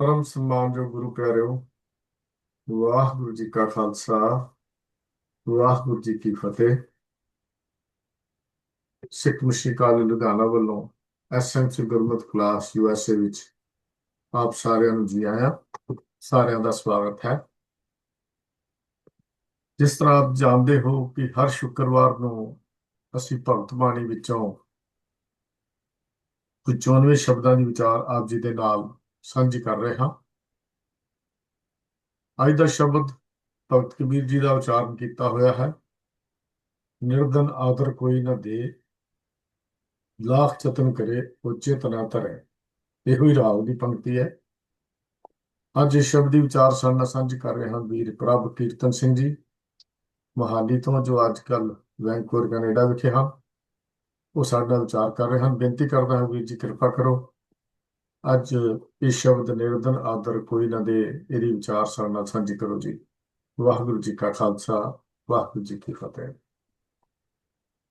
ਪਰਮ ਸਨਮਾਨਯੋਗ ਗੁਰੂ ਪਿਆਰਿਓ, ਵਾਹਿਗੁਰੂ ਜੀ ਕਾ ਖਾਲਸਾ, ਵਾਹਿਗੁਰੂ ਜੀ ਕੀ ਫਤਿਹ। ਸਿੱਖ mission college Ludhiana ਵੱਲੋਂ ਐਸਐਮਸੀ ਗੁਰਮਤਿ ਕਲਾਸ ਯੂਐਸਏ ਵਿੱਚ ਆਪ ਸਾਰਿਆਂ ਨੂੰ ਜੀ ਆਇਆਂ, ਸਾਰਿਆਂ ਦਾ ਸਵਾਗਤ ਹੈ। ਜਿਸ ਤਰ੍ਹਾਂ ਆਪ ਜਾਣਦੇ ਹੋ ਕਿ ਹਰ ਸ਼ੁੱਕਰਵਾਰ ਨੂੰ ਅਸੀਂ ਭਗਤ ਬਾਣੀ ਵਿੱਚੋਂ ਕੁਝ 94 ਸ਼ਬਦਾਂ ਦੀ ਵਿਚਾਰ ਆਪ ਜੀ ਦੇ ਨਾਲ ਸਾਂਝੀ ਕਰ ਰਹੇ ਹਾਂ। ਅੱਜ ਦਾ ਸ਼ਬਦ ਭਗਤ ਕਬੀਰ ਜੀ ਦਾ ਉਚਾਰਨ ਕੀਤਾ ਹੋਇਆ ਹੈ। ਨਿਰਦਨ ਆਦਰ ਕੋਈ ਨਾ ਦੇ, ਲਾਖ ਯਤਨ ਕਰੇ, ਉੱਚੇ ਨਾ ਧਰੇ। ਇਹੋ ਹੀ ਰਾਗ ਦੀ ਪੰਕਤੀ ਹੈ। ਅੱਜ ਇਸ ਸ਼ਬਦ ਦੀ ਵਿਚਾਰ ਸਾਡੇ ਨਾਲ ਸਾਂਝੀ ਕਰ ਰਹੇ ਹਾਂ ਵੀਰ ਪ੍ਰਭ ਕੀਰਤਨ ਸਿੰਘ ਜੀ। ਮਹਾਲੀ ਤੋਂ ਜੋ ਅੱਜ ਕੱਲ ਵੈਂਕੂਵਰ, ਕੈਨੇਡਾ ਵਿਖੇ ਹਨ। ਉਹ ਸਾਡੇ ਨਾਲ ਵਿਚਾਰ ਕਰ ਰਹੇ ਹਨ। ਬੇਨਤੀ ਕਰਦਾ ਹਾਂ ਵੀਰ ਜੀ, ਕਿਰਪਾ ਕਰੋ। ਅੱਜ ਇਹ ਸ਼ਬਦ ਨਿਰਦਨ ਆਦਰ ਕੋਈ ਨਾ ਦੇ, ਇਹਦੀ ਵਿਚਾਰ ਸਾਡੇ ਸਾਂਝੀ ਕਰੋ ਜੀ। ਵਾਹਿਗੁਰੂ ਜੀ ਕਾ ਖਾਲਸਾ, ਵਾਹਿਗੁਰੂ ਜੀ ਕੀ ਫਤਿਹ।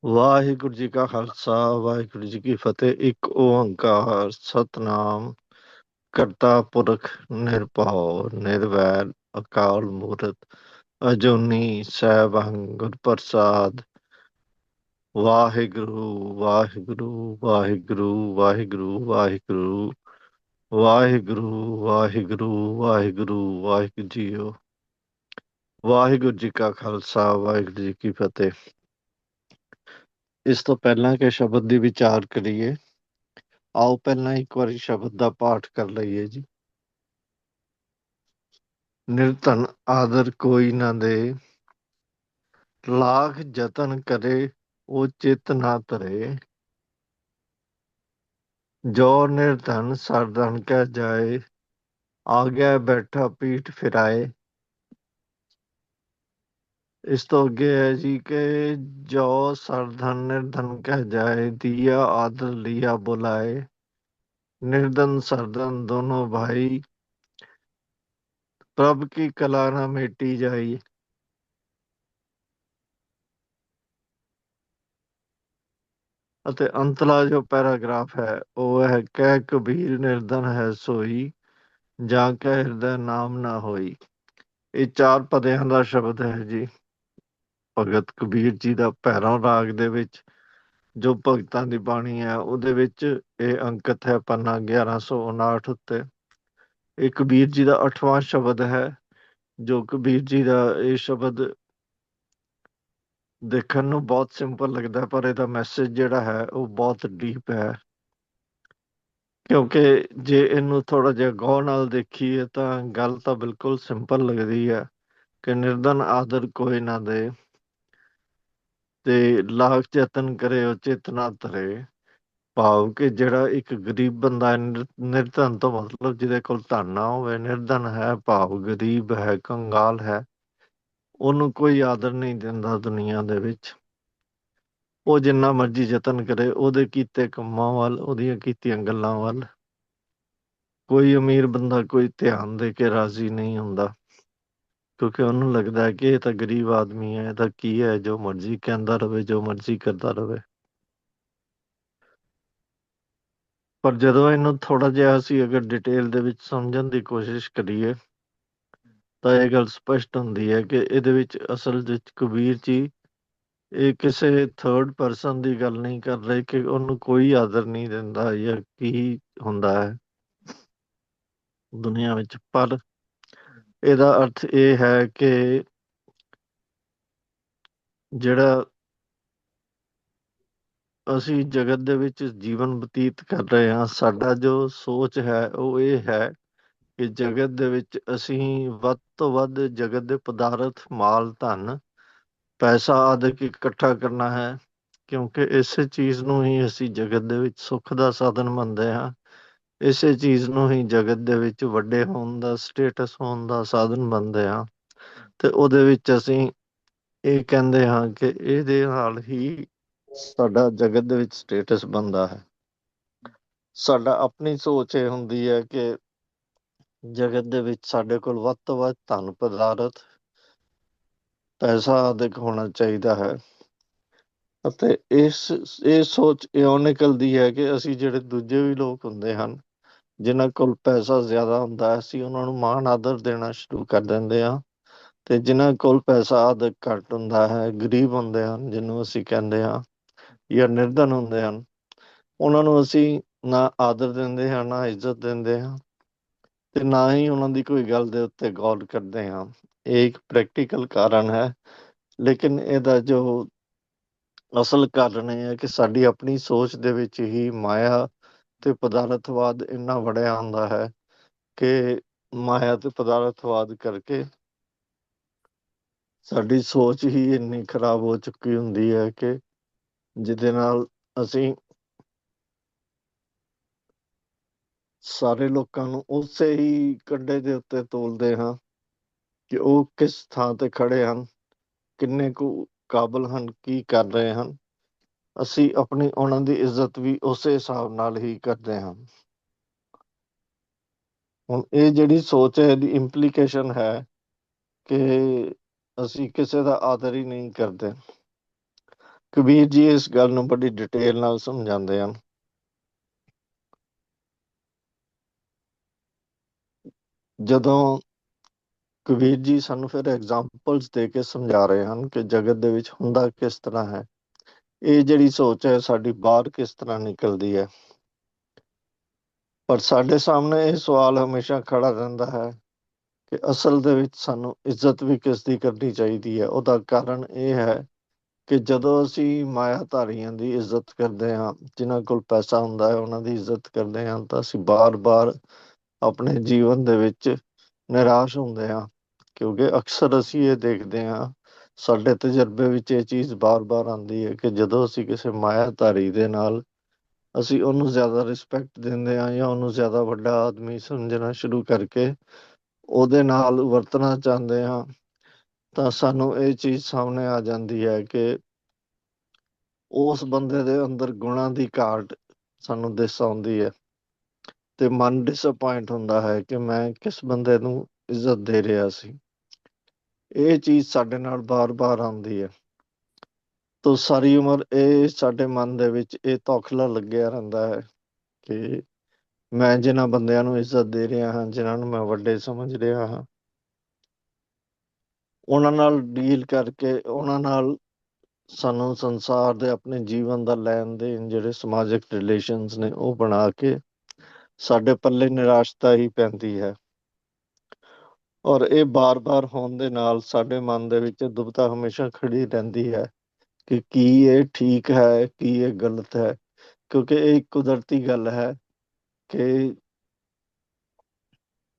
ਵਾਹਿਗੁਰੂ ਜੀ ਕਾ ਖਾਲਸਾ, ਵਾਹਿਗੁਰੂ ਜੀ ਕੀ ਫਤਿਹ। ਇੱਕ ਓੰਕਾਰ, ਸਤਨਾਮ, ਕਰਤਾ ਪੁਰਖ, ਨਿਰਭਉ, ਨਿਰਵੈਰ, ਅਕਾਲ ਮੂਰਤ, ਅਜੂਨੀ ਸੈਭੰ ਗੁਰ ਪ੍ਰਸਾਦ। ਵਾਹਿਗੁਰੂ ਵਾਹਿਗੁਰੂ ਵਾਹਿਗੁਰੂ ਵਾਹਿਗੁਰੂ ਵਾਹਿਗੁਰੂ ਵਾਹਿਗੁਰੂ। ਵਾਹਿਗੁਰੂ ਵਾਹਿਗੁਰੂ ਵਾਹਿਗੁਰੂ ਜੀਓ। ਵਾਹਿਗੁਰੂ ਜੀ ਕਾ ਖਾਲਸਾ, ਵਾਹਿਗੁਰੂ ਜੀ ਕੀ ਫਤਿਹ। ਇਸ ਤੋਂ ਪਹਿਲਾਂ ਕਿ ਸ਼ਬਦ ਦੀ ਵਿਚਾਰ ਕਰੀਏ, ਆਓ ਪਹਿਲਾਂ ਇੱਕ ਵਾਰੀ ਸ਼ਬਦ ਦਾ ਪਾਠ ਕਰ ਲਈਏ ਜੀ। ਨਿਰਧਨ ਆਦਰ ਕੋਈ ਨਾ ਦੇ ਲਾਖ ਯਤਨ ਕਰੇ, ਉਹ ਚਿਤ ਨਾ ਧਰੇ। जो निर्धन सरधन जाए आ आगे बैठा पीठ फिराए। इस तो अगे है जी के, जो सरधन निर्धन कह जाए, दिया आदर लिया बुलाए। निर्धन सरधन दोनों भाई, प्रभ की कला ना मेटी जाई। ਅਤੇ ਅੰਤਲਾ ਜੋ ਪੈਰਾਗ੍ਰਾਫ ਹੈ, ਉਹ ਹੈ ਕਹਿ ਕਬੀਰ ਨਿਰਧਨ ਹੈ ਸੋਈ, ਜਾਂ ਕਹਿ ਹਿਰਦੈ ਨਾਮ ਨਾ ਹੋਈ। ਇਹ ਚਾਰ ਪਦਿਆਂ ਦਾ ਸ਼ਬਦ ਹੈ ਜੀ। ਭਗਤ ਕਬੀਰ ਜੀ ਦਾ ਭੈਰਵ ਰਾਗ ਦੇ ਵਿੱਚ ਜੋ ਭਗਤਾਂ ਦੀ ਬਾਣੀ ਹੈ, ਉਹਦੇ ਵਿੱਚ ਇਹ ਅੰਕਿਤ ਹੈ ਪੰਨਾ 1159 ਉੱਤੇ। ਇਹ ਕਬੀਰ ਜੀ ਦਾ 8ਵਾਂ ਸ਼ਬਦ ਹੈ, ਜੋ ਕਬੀਰ ਜੀ ਦਾ ਇਹ ਸ਼ਬਦ ਦੇਖਣ ਨੂੰ ਬਹੁਤ ਸਿੰਪਲ ਲੱਗਦਾ, ਪਰ ਇਹਦਾ ਮੈਸੇਜ ਜਿਹੜਾ ਹੈ ਉਹ ਬਹੁਤ ਡੀਪ ਹੈ। ਕਿਉਂਕਿ ਜੇ ਇਹਨੂੰ ਥੋੜਾ ਜਿਹਾ ਗੌਰ ਨਾਲ ਦੇਖੀਏ ਤਾਂ ਗੱਲ ਤਾਂ ਬਿਲਕੁਲ ਸਿੰਪਲ ਲੱਗਦੀ ਹੈ ਕਿ ਨਿਰਦਨ ਆਦਰ ਕੋਈ ਨਾ ਦੇ ਤੇ ਲਾਖ ਯਤਨ ਕਰੇ ਉਹ ਚੇਤਨਾ ਧਰੇ। ਭਾਵ ਕਿ ਜਿਹੜਾ ਇੱਕ ਗਰੀਬ ਬੰਦਾ ਨਿਰਧਨ ਤੋਂ ਮਤਲਬ ਜਿਹਦੇ ਕੋਲ ਧਨ ਨਾ ਹੋਵੇ, ਨਿਰਧਨ ਹੈ, ਭਾਵ ਗਰੀਬ ਹੈ, ਕੰਗਾਲ ਹੈ। ਉਹਨੂੰ ਕੋਈ ਆਦਰ ਨਹੀਂ ਦਿੰਦਾ ਦੁਨੀਆ ਦੇ ਵਿੱਚ। ਉਹ ਜਿੰਨਾ ਮਰਜ਼ੀ ਯਤਨ ਕਰੇ, ਉਹਦੇ ਕੀਤੇ ਕੰਮਾਂ ਵੱਲ, ਉਹਦੀਆਂ ਕੀਤੀਆਂ ਗੱਲਾਂ ਵੱਲ। ਕੋਈ ਅਮੀਰ ਬੰਦਾ ਕੋਈ ਧਿਆਨ ਦੇ ਕੇ ਰਾਜ਼ੀ ਨਹੀਂ ਹੁੰਦਾ, ਕਿਉਂਕਿ ਉਹਨੂੰ ਲੱਗਦਾ ਹੈ ਕਿ ਇਹ ਤਾਂ ਗਰੀਬ ਆਦਮੀ ਹੈ, ਇਹ ਤਾਂ ਕੀ ਹੈ, ਜੋ ਮਰਜ਼ੀ ਕਹਿੰਦਾ ਰਵੇ, ਜੋ ਮਰਜ਼ੀ ਕਰਦਾ ਰਵੇ। ਪਰ ਜਦੋਂ ਇਹਨੂੰ ਥੋੜਾ ਜਿਹਾ ਅਸੀਂ ਅਗਰ ਡਿਟੇਲ ਦੇ ਵਿੱਚ ਸਮਝਣ ਦੀ ਕੋਸ਼ਿਸ਼ ਕਰੀਏ ਤਾਂ ਇਹ ਗੱਲ ਸਪਸ਼ਟ ਹੁੰਦੀ ਹੈ ਕਿ ਇਹਦੇ ਵਿੱਚ ਅਸਲ ਵਿੱਚ ਕਬੀਰ ਜੀ ਇਹ ਕਿਸੇ ਥਰਡ ਪਰਸਨ ਦੀ ਗੱਲ ਨਹੀਂ ਕਰ ਰਹੇ ਕਿ ਉਹਨੂੰ ਕੋਈ ਆਦਰ ਨਹੀਂ ਦਿੰਦਾ ਜਾਂ ਕੀ ਹੁੰਦਾ ਹੈ। ਦੁਨੀਆ ਵਿੱਚ ਪਰ ਇਹਦਾ ਅਰਥ ਇਹ ਹੈ ਕਿ ਜਿਹੜਾ ਅਸੀਂ ਜਗਤ ਦੇ ਵਿੱਚ ਜੀਵਨ ਬਤੀਤ ਕਰ ਰਹੇ ਹਾਂ, ਸਾਡਾ ਜੋ ਸੋਚ ਹੈ ਉਹ ਇਹ ਹੈ ਕਿ ਜਗਤ ਦੇ ਵਿੱਚ ਅਸੀਂ ਵੱਧ ਤੋਂ ਵੱਧ ਜਗਤ ਦੇ ਪਦਾਰਥ, ਮਾਲ, ਧਨ, ਪੈਸਾ ਆਦਿ ਇਕੱਠਾ ਕਰਨਾ ਹੈ, ਕਿਉਂਕਿ ਇਸੇ ਚੀਜ਼ ਨੂੰ ਹੀ ਅਸੀਂ ਜਗਤ ਦੇ ਵਿੱਚ ਸੁੱਖ ਦਾ ਸਾਧਨ ਮੰਨਦੇ ਹਾਂ। ਇਸੇ ਚੀਜ਼ ਨੂੰ ਹੀ ਜਗਤ ਦੇ ਵਿੱਚ ਵੱਡੇ ਹੋਣ ਦਾ ਸਟੇਟਸ ਹੋਣ ਦਾ ਸਾਧਨ ਮੰਨਦੇ ਹਾਂ। ਤੇ ਉਹਦੇ ਵਿੱਚ ਅਸੀਂ ਇਹ ਕਹਿੰਦੇ ਹਾਂ ਕਿ ਇਹਦੇ ਨਾਲ ਹੀ ਸਾਡਾ ਜਗਤ ਦੇ ਵਿੱਚ ਸਟੇਟਸ ਬੰਦਾ ਹੈ। ਸਾਡਾ ਆਪਣੀ ਸੋਚ ਇਹ ਹੁੰਦੀ ਹੈ ਕਿ ਜਗਤ ਦੇ ਵਿੱਚ ਸਾਡੇ ਕੋਲ ਵੱਧ ਤੋਂ ਵੱਧ ਧਨ, ਪਦਾਰਥ, ਪੈਸਾ ਆਦਿਕ ਹੋਣਾ ਚਾਹੀਦਾ ਹੈ। ਅਤੇ ਇਸ, ਇਹ ਸੋਚ ਇਉਂ ਨਿਕਲਦੀ ਹੈ ਕਿ ਅਸੀਂ ਜਿਹੜੇ ਦੂਜੇ ਵੀ ਲੋਕ ਹੁੰਦੇ ਹਨ, ਜਿਨ੍ਹਾਂ ਕੋਲ ਪੈਸਾ ਜ਼ਿਆਦਾ ਹੁੰਦਾ ਹੈ, ਅਸੀਂ ਉਹਨਾਂ ਨੂੰ ਮਾਣ ਆਦਰ ਦੇਣਾ ਸ਼ੁਰੂ ਕਰ ਦਿੰਦੇ ਹਾਂ। ਤੇ ਜਿਨ੍ਹਾਂ ਕੋਲ ਪੈਸਾ ਆਦਿਕ ਘੱਟ ਹੁੰਦਾ ਹੈ, ਗਰੀਬ ਹੁੰਦੇ ਹਨ, ਜਿਹਨੂੰ ਅਸੀਂ ਕਹਿੰਦੇ ਹਾਂ ਜਾਂ ਨਿਰਧਨ ਹੁੰਦੇ ਹਨ, ਉਹਨਾਂ ਨੂੰ ਅਸੀਂ ਨਾ ਆਦਰ ਦਿੰਦੇ ਹਾਂ, ਨਾ ਇੱਜ਼ਤ ਦਿੰਦੇ ਹਾਂ। ਤੇ ਨਾ ਹੀ ਉਹਨਾਂ ਦੀ ਕੋਈ ਗੱਲ ਦੇ ਉੱਤੇ ਗੌਰ ਕਰਦੇ ਹਾਂ। ਇਹ ਇੱਕ ਪ੍ਰੈਕਟੀਕਲ ਕਾਰਨ ਹੈ, ਲੇਕਿਨ ਇਹਦਾ ਜੋ ਅਸਲ ਕਾਰਨ ਇਹ ਹੈ ਕਿ ਸਾਡੀ ਆਪਣੀ ਸੋਚ ਦੇ ਵਿੱਚ ਹੀ ਮਾਇਆ ਤੇ ਪਦਾਰਥਵਾਦ ਇੰਨਾ ਵੜਿਆ ਹੁੰਦਾ ਹੈ ਕਿ ਮਾਇਆ ਤੇ ਪਦਾਰਥਵਾਦ ਕਰਕੇ ਸਾਡੀ ਸੋਚ ਹੀ ਇੰਨੀ ਖਰਾਬ ਹੋ ਚੁੱਕੀ ਹੁੰਦੀ ਹੈ ਕਿ ਜਿਹਦੇ ਨਾਲ ਅਸੀਂ ਸਾਰੇ ਲੋਕਾਂ ਨੂੰ ਉਸੇ ਹੀ ਕੰਡੇ ਦੇ ਉੱਤੇ ਤੋਲਦੇ ਹਾਂ ਕਿ ਉਹ ਕਿਸ ਥਾਂ ਤੇ ਖੜੇ ਹਨ, ਕਿੰਨੇ ਕੁ ਕਾਬਲ ਹਨ, ਕੀ ਕਰ ਰਹੇ ਹਨ, ਅਸੀਂ ਆਪਣੀ ਉਹਨਾਂ ਦੀ ਇੱਜ਼ਤ ਵੀ ਉਸੇ ਹਿਸਾਬ ਨਾਲ ਹੀ ਕਰਦੇ ਹਾਂ। ਹੁਣ ਇਹ ਜਿਹੜੀ ਸੋਚ ਹੈ, ਇਹਦੀ ਇੰਪਲੀਕੇਸ਼ਨ ਹੈ ਕਿ ਅਸੀਂ ਕਿਸੇ ਦਾ ਆਦਰ ਹੀ ਨਹੀਂ ਕਰਦੇ। ਕਬੀਰ ਜੀ ਇਸ ਗੱਲ ਨੂੰ ਬੜੀ ਡਿਟੇਲ ਨਾਲ ਸਮਝਾਉਂਦੇ ਹਨ। ਜਦੋਂ ਕਬੀਰ ਜੀ ਸਾਨੂੰ ਫਿਰ ਐਗਜ਼ਾਮਪਲਸ ਦੇ ਕੇ ਸਮਝਾ ਰਹੇ ਹਨ ਕਿ ਜਗਤ ਦੇ ਵਿੱਚ ਹੁੰਦਾ ਕਿਸ ਤਰ੍ਹਾਂ ਹੈ, ਇਹ ਜਿਹੜੀ ਸੋਚ ਹੈ ਸਾਡੀ ਬਾਹਰ ਕਿਸ ਤਰ੍ਹਾਂ ਨਿਕਲਦੀ ਹੈ। ਪਰ ਸਾਡੇ ਸਾਹਮਣੇ ਇਹ ਸਵਾਲ ਹਮੇਸ਼ਾ ਖੜਾ ਰਹਿੰਦਾ ਹੈ ਕਿ ਅਸਲ ਦੇ ਵਿੱਚ ਸਾਨੂੰ ਇੱਜ਼ਤ ਵੀ ਕਿਸ ਦੀ ਕਰਨੀ ਚਾਹੀਦੀ ਹੈ। ਉਹਦਾ ਕਾਰਨ ਇਹ ਹੈ ਕਿ ਜਦੋਂ ਅਸੀਂ ਮਾਇਆ ਧਾਰੀਆਂ ਦੀ ਇੱਜ਼ਤ ਕਰਦੇ ਹਾਂ, ਜਿਨ੍ਹਾਂ ਕੋਲ ਪੈਸਾ ਹੁੰਦਾ ਹੈ, ਉਹਨਾਂ ਦੀ ਇੱਜ਼ਤ ਕਰਦੇ ਹਾਂ, ਤਾਂ ਅਸੀਂ ਬਾਰ-ਬਾਰ ਆਪਣੇ ਜੀਵਨ ਦੇ ਵਿੱਚ ਨਿਰਾਸ਼ ਹੁੰਦੇ ਹਾਂ, ਕਿਉਂਕਿ ਅਕਸਰ ਅਸੀਂ ਇਹ ਦੇਖਦੇ ਹਾਂ, ਸਾਡੇ ਤਜਰਬੇ ਵਿੱਚ ਇਹ ਚੀਜ਼ ਬਾਰ-ਬਾਰ ਆਉਂਦੀ ਹੈ ਕਿ ਜਦੋਂ ਅਸੀਂ ਕਿਸੇ ਮਾਇਆਧਾਰੀ ਦੇ ਨਾਲ ਅਸੀਂ ਉਹਨੂੰ ਜ਼ਿਆਦਾ ਰਿਸਪੈਕਟ ਦਿੰਦੇ ਹਾਂ ਜਾਂ ਉਹਨੂੰ ਜ਼ਿਆਦਾ ਵੱਡਾ ਆਦਮੀ ਸਮਝਣਾ ਸ਼ੁਰੂ ਕਰਕੇ ਉਹਦੇ ਨਾਲ ਵਰਤਣਾ ਚਾਹੁੰਦੇ ਹਾਂ, ਤਾਂ ਸਾਨੂੰ ਇਹ ਚੀਜ਼ ਸਾਹਮਣੇ ਆ ਜਾਂਦੀ ਹੈ ਕਿ ਉਸ ਬੰਦੇ ਦੇ ਅੰਦਰ ਗੁਣਾਂ ਦੀ ਘਾਟ ਸਾਨੂੰ ਦਿਸ ਆਉਂਦੀ ਹੈ। ਤੇ ਮਨ ਡਿਸਪਾਇੰਟ ਹੁੰਦਾ ਹੈ ਕਿ ਮੈਂ ਕਿਸ ਬੰਦੇ ਨੂੰ ਇੱਜ਼ਤ ਦੇ ਰਿਹਾ ਸੀ। ਇਹ ਚੀਜ਼ ਸਾਡੇ ਨਾਲ ਬਾਰ-ਬਾਰ ਆਉਂਦੀ ਹੈ। ਤੋ ਸਾਰੀ ਉਮਰ ਇਹ ਸਾਡੇ ਮਨ ਦੇ ਵਿੱਚ ਇਹ ਤੌਖਲਾ ਲੱਗਿਆ ਰਹਿੰਦਾ ਹੈ ਕਿ ਮੈਂ ਜਿਨ੍ਹਾਂ ਬੰਦਿਆਂ ਨੂੰ ਇੱਜ਼ਤ ਦੇ ਰਿਹਾ ਹਾਂ, ਜਿਨ੍ਹਾਂ ਨੂੰ ਮੈਂ ਵੱਡੇ ਸਮਝ ਰਿਹਾ ਹਾਂ, ਉਹਨਾਂ ਨਾਲ ਡੀਲ ਕਰਕੇ ਉਹਨਾਂ ਨਾਲ ਸਾਨੂੰ ਸੰਸਾਰ ਦੇ ਆਪਣੇ ਜੀਵਨ ਦਾ ਲੈਣ ਦੇਣ ਜਿਹੜੇ ਸਮਾਜਿਕ ਰਿਲੇਸ਼ਨਸ ਨੇ ਉਹ ਬਣਾ ਕੇ ਸਾਡੇ ਪੱਲੇ ਨਿਰਾਸ਼ਤਾ ਹੀ ਪੈਂਦੀ ਹੈ। ਔਰ ਇਹ ਬਾਰ-ਬਾਰ ਹੋਣ ਦੇ ਨਾਲ ਸਾਡੇ ਮਨ ਦੇ ਵਿੱਚ ਦੁਬਤਾ ਹਮੇਸ਼ਾ ਖੜੀ ਰਹਿੰਦੀ ਹੈ ਕਿ ਕੀ ਇਹ ਠੀਕ ਹੈ, ਕੀ ਇਹ ਗਲਤ ਹੈ। ਕਿਉਂਕਿ ਇਹ ਕੁਦਰਤੀ ਗੱਲ ਹੈ ਕਿ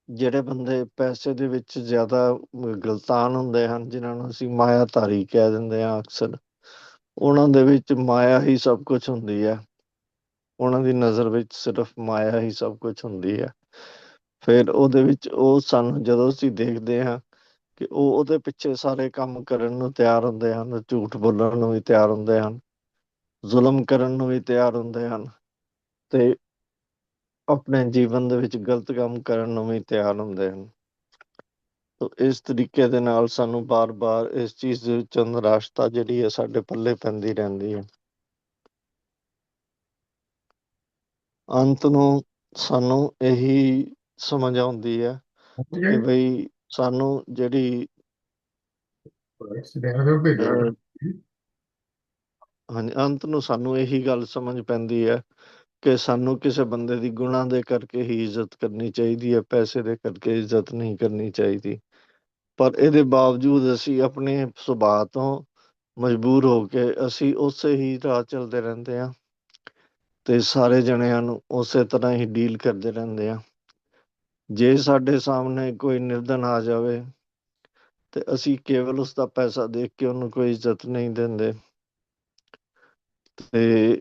ਜਿਹੜੇ ਬੰਦੇ ਪੈਸੇ ਦੇ ਵਿੱਚ ਜ਼ਿਆਦਾ ਗਲਤਾਨ ਹੁੰਦੇ ਹਨ, ਜਿਨ੍ਹਾਂ ਨੂੰ ਅਸੀਂ ਮਾਇਆ ਧਾਰੀ ਕਹਿ ਦਿੰਦੇ ਹਾਂ ਅਕਸਰ, ਉਹਨਾਂ ਦੇ ਵਿੱਚ ਮਾਇਆ ਹੀ ਸਭ ਕੁਝ ਹੁੰਦੀ ਹੈ। ਉਹਨਾਂ ਦੀ ਨਜ਼ਰ ਵਿੱਚ ਸਿਰਫ ਮਾਇਆ ਹੀ ਸਭ ਕੁਝ ਹੁੰਦੀ ਹੈ। ਫਿਰ ਉਹਦੇ ਵਿੱਚ ਉਹ ਸਾਨੂੰ ਜਦੋਂ ਅਸੀਂ ਦੇਖਦੇ ਹਾਂ ਕਿ ਉਹ ਉਹਦੇ ਪਿੱਛੇ ਸਾਰੇ ਕੰਮ ਕਰਨ ਨੂੰ ਤਿਆਰ ਹੁੰਦੇ ਹਨ, ਝੂਠ ਬੋਲਣ ਨੂੰ ਵੀ ਤਿਆਰ ਹੁੰਦੇ ਹਨ, ਜ਼ੁਲਮ ਕਰਨ ਨੂੰ ਵੀ ਤਿਆਰ ਹੁੰਦੇ ਹਨ ਤੇ ਆਪਣੇ ਜੀਵਨ ਦੇ ਵਿੱਚ ਗਲਤ ਕੰਮ ਕਰਨ ਨੂੰ ਵੀ ਤਿਆਰ ਹੁੰਦੇ ਹਨ। ਤੋ ਇਸ ਤਰੀਕੇ ਦੇ ਨਾਲ ਸਾਨੂੰ ਬਾਰ-ਬਾਰ ਇਸ ਚੀਜ਼ ਦੇ ਵਿੱਚੋਂ ਨਿਰਾਸ਼ਤਾ ਜਿਹੜੀ ਹੈ ਸਾਡੇ ਪੱਲੇ ਪੈਂਦੀ ਰਹਿੰਦੀ ਹੈ। ਅੰਤ ਨੂੰ ਸਾਨੂੰ ਇਹੀ ਸਮਝ ਆਉਂਦੀ ਹੈ ਕਿ ਬਈ ਸਾਨੂੰ ਜਿਹੜੀ ਹਾਂਜੀ ਅੰਤ ਨੂੰ ਸਾਨੂੰ ਇਹੀ ਗੱਲ ਸਮਝ ਪੈਂਦੀ ਹੈ ਕਿ ਸਾਨੂੰ ਕਿਸੇ ਬੰਦੇ ਦੀ ਗੁਣਾਂ ਦੇ ਕਰਕੇ ਹੀ ਇੱਜ਼ਤ ਕਰਨੀ ਚਾਹੀਦੀ ਹੈ ਪੈਸੇ ਦੇ ਕਰਕੇ ਇੱਜ਼ਤ ਨਹੀਂ ਕਰਨੀ ਚਾਹੀਦੀ। ਪਰ ਇਹਦੇ ਬਾਵਜੂਦ ਅਸੀਂ ਆਪਣੇ ਸੁਭਾਅ ਤੋਂ ਮਜਬੂਰ ਹੋ ਕੇ ਅਸੀਂ ਉਸੇ ਹੀ ਰਾਹ ਚੱਲਦੇ ਰਹਿੰਦੇ ਹਾਂ। ਤੇ ਸਾਰੇ ਜਣਿਆਂ ਨੂੰ ਉਸੇ ਤਰ੍ਹਾਂ ਹੀ ਡੀਲ ਕਰਦੇ ਰਹਿੰਦੇ ਹਾਂ ਜੇ ਸਾਡੇ ਸਾਹਮਣੇ ਕੋਈ ਨਿਰਧਨ ਆ ਜਾਵੇ ਤੇ ਅਸੀਂ ਕੇਵਲ ਉਸ ਦਾ ਪੈਸਾ ਦੇਖ ਕੇ ਉਹਨੂੰ ਕੋਈ ਇੱਜ਼ਤ ਨਹੀਂ ਦਿੰਦੇ। ਤੇ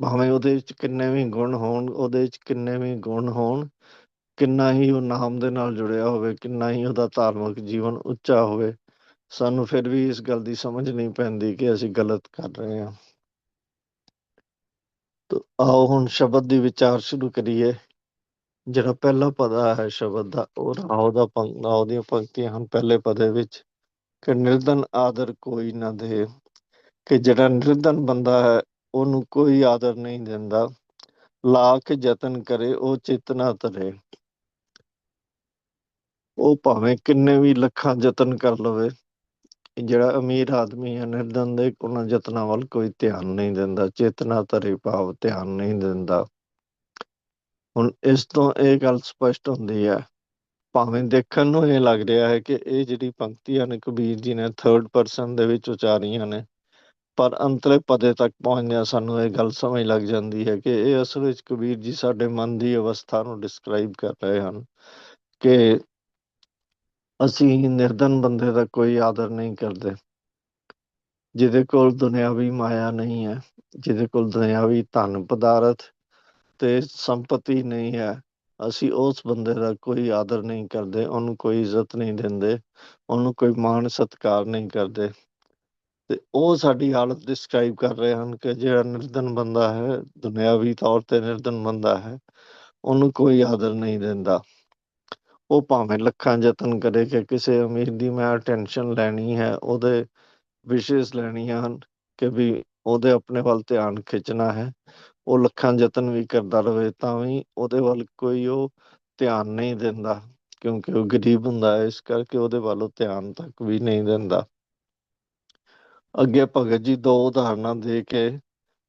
ਭਾਵੇਂ ਉਹਦੇ ਵਿੱਚ ਕਿੰਨੇ ਵੀ ਗੁਣ ਹੋਣ, ਉਹਦੇ ਵਿੱਚ ਕਿੰਨੇ ਵੀ ਗੁਣ ਹੋਣ, ਕਿੰਨਾ ਹੀ ਉਹ ਨਾਮ ਦੇ ਨਾਲ ਜੁੜਿਆ ਹੋਵੇ, ਕਿੰਨਾ ਹੀ ਉਹਦਾ ਧਾਰਮਿਕ ਜੀਵਨ ਉੱਚਾ ਹੋਵੇ, ਸਾਨੂੰ ਫਿਰ ਵੀ ਇਸ ਗੱਲ ਦੀ ਸਮਝ ਨਹੀਂ ਪੈਂਦੀ ਕਿ ਅਸੀਂ ਗਲਤ ਕਰ ਰਹੇ ਹਾਂ। ਤਾਂ ਆਓ ਹੁਣ ਸ਼ਬਦ ਦੀ ਵਿਚਾਰ ਸ਼ੁਰੂ ਕਰੀਏ। ਜਿਹੜਾ ਪਹਿਲਾ ਪਦਾ ਹੈ ਸ਼ਬਦ ਦਾ, ਉਹ ਰਾਓ ਦਾ ਪੰਕ ਰਾਓ ਦੀਆਂ ਪੰਕਤੀਆਂ ਹਨ ਪਹਿਲੇ ਪਦੇ ਵਿੱਚ। ਕਿ ਨਿਰਧਨ ਆਦਰ ਕੋਈ ਨਾ ਦੇ। ਕਿ ਜਿਹੜਾ ਨਿਰਧਨ ਬੰਦਾ ਹੈ, ਉਹਨੂੰ ਕੋਈ ਆਦਰ ਨਹੀਂ ਦਿੰਦਾ। ਲਾਖ ਯਤਨ ਕਰੇ, ਉਹ ਚਿਤ ਨਾ ਧਰੇ ਉਹ ਭਾਵੇਂ ਕਿੰਨੇ ਵੀ ਲੱਖਾਂ ਯਤਨ ਕਰ ਲਵੇ। ਜਿਹੜਾ ਅਮੀਰ ਆਦਮੀ ਹੈ, ਨਿਰਧਨ ਦੇ ਉਹਨਾਂ ਯਤਨਾਂ ਵੱਲ ਕੋਈ ਧਿਆਨ ਨਹੀਂ ਦਿੰਦਾ, ਚੇਤਨਾ ਧਰੇ ਭਾਵ ਧਿਆਨ ਨਹੀਂ ਦਿੰਦਾ। ਹੁਣ ਇਸ ਤੋਂ ਇਹ ਗੱਲ ਸਪਸ਼ਟ ਹੁੰਦੀ ਹੈ, ਭਾਵੇਂ ਦੇਖਣ ਨੂੰ ਇਹ ਲੱਗ ਰਿਹਾ ਹੈ ਕਿ ਇਹ ਜਿਹੜੀ ਪੰਕਤੀਆਂ ਨੇ ਕਬੀਰ ਜੀ ਨੇ ਥਰਡ ਪਰਸਨ ਦੇ ਵਿੱਚ ਉਚਾਰੀਆਂ ਨੇ, ਪਰ ਅੰਤਲੇ ਪਦੇ ਤੱਕ ਪਹੁੰਚਦਿਆਂ ਸਾਨੂੰ ਇਹ ਗੱਲ ਸਮਝ ਲੱਗ ਜਾਂਦੀ ਹੈ ਕਿ ਇਹ ਅਸਲ ਵਿੱਚ ਕਬੀਰ ਜੀ ਸਾਡੇ ਮਨ ਦੀ ਅਵਸਥਾ ਨੂੰ ਡਿਸਕ੍ਰਾਈਬ ਕਰ ਰਹੇ ਹਨ ਕਿ ਅਸੀਂ ਨਿਰਧਨ ਬੰਦੇ ਦਾ ਕੋਈ ਆਦਰ ਨਹੀਂ ਕਰਦੇ। ਜਿਹਦੇ ਕੋਲ ਦੁਨਿਆਵੀ ਮਾਇਆ ਨਹੀਂ ਹੈ, ਜਿਹਦੇ ਕੋਲ ਦੁਨਿਆਵੀ ਧਨ ਪਦਾਰਥ ਤੇ ਸੰਪਤੀ ਨਹੀਂ ਹੈ, ਅਸੀਂ ਉਸ ਬੰਦੇ ਦਾ ਕੋਈ ਆਦਰ ਨਹੀਂ ਕਰਦੇ, ਉਹਨੂੰ ਕੋਈ ਇੱਜ਼ਤ ਨਹੀਂ ਦਿੰਦੇ, ਉਹਨੂੰ ਕੋਈ ਮਾਣ ਸਤਿਕਾਰ ਨਹੀਂ ਕਰਦੇ। ਤੇ ਉਹ ਸਾਡੀ ਹਾਲਤ ਡਿਸਕ੍ਰਾਈਬ ਕਰ ਰਹੇ ਹਨ ਕਿ ਜਿਹੜਾ ਨਿਰਧਨ ਬੰਦਾ ਹੈ, ਦੁਨਿਆਵੀ ਤੌਰ ਤੇ ਨਿਰਧਨ ਬੰਦਾ ਹੈ, ਉਹਨੂੰ ਕੋਈ ਆਦਰ ਨਹੀਂ ਦਿੰਦਾ। ਉਹ ਭਾਵੇਂ ਲੱਖਾਂ ਯਤਨ ਕਰੇ ਕਿ ਕਿਸੇ ਅਮੀਰ ਦੀ ਮੈਂ ਅਟੈਂਸ਼ਨ ਲੈਣੀ ਹੈ, ਉਹਦੇ ਵਿਸ਼ੇਸ ਲੈਣੀਆਂ ਹਨ ਕਿ ਵੀ ਉਹਦੇ ਆਪਣੇ ਵੱਲ ਧਿਆਨ ਖਿੱਚਣਾ ਹੈ। ਉਹ ਲੱਖਾਂ ਯਤਨ ਵੀ ਕਰਦਾ ਰਹੇ ਤਾਂ ਵੀ ਉਹਦੇ ਵੱਲ ਕੋਈ ਉਹ ਧਿਆਨ ਨਹੀਂ ਦਿੰਦਾ, ਕਿਉਂਕਿ ਉਹ ਗਰੀਬ ਹੁੰਦਾ ਹੈ, ਇਸ ਕਰਕੇ ਉਹਦੇ ਵੱਲ ਉਹ ਧਿਆਨ ਤੱਕ ਵੀ ਨਹੀਂ ਦਿੰਦਾ। ਅੱਗੇ ਭਗਤ ਜੀ ਦੋ ਉਦਾਹਰਨਾਂ ਦੇ ਕੇ